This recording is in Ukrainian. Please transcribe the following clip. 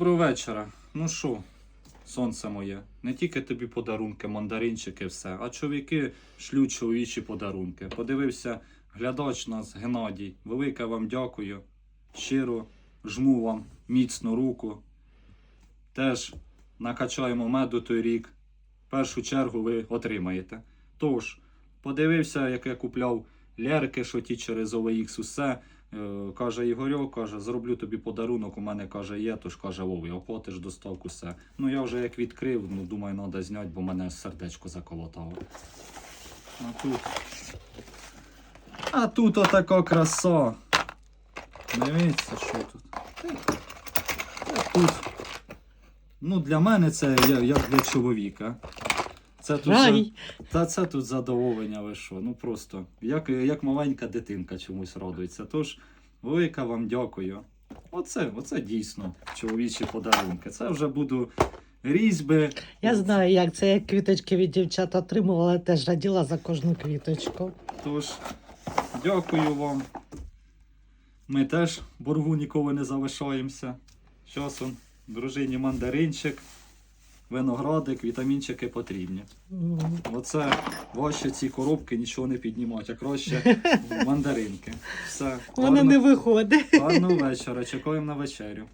Доброго вечора. Ну що, сонце моє, не тільки тобі подарунки, мандаринчики, все, а чоловіки шлють чоловічі подарунки. Подивився глядач нас, Геннадій. Велике вам дякую. Щиро жму вам міцну руку. Теж накачаємо меду той рік. Першу чергу ви отримаєте. Тож, подивився, як я купляв лярки, що ті через OLX усе. Е, Каже Ігорьок, каже, зроблю тобі подарунок, у мене каже, є, тож каже, Вові, оплатиш доставку все. Ну я вже як відкрив, ну думаю, треба зняти, бо мене сердечко заколотало. А тут. А тут отака краса. Дивіться, що тут. Тут. Ну, для мене це я- як для чоловіка. Це тут за- та це тут задоволення ви що? Ну просто як, як маленька дитинка чомусь радується. Тож, велика вам дякую. Оце, оце дійсно чоловічі подарунки. Це вже буду різьби. Я знаю, як це як квіточки від дівчат отримувала, теж раділа за кожну квіточку. Тож, дякую вам. Ми теж боргу ніколи не залишаємося. Часом дружині мандаринчик, виноградик, вітамінчики потрібні. Оце важче ці коробки нічого не піднімати, а краще мандаринки. Все. Воно не виходить. Гарного вечора. Чекаємо на вечерю.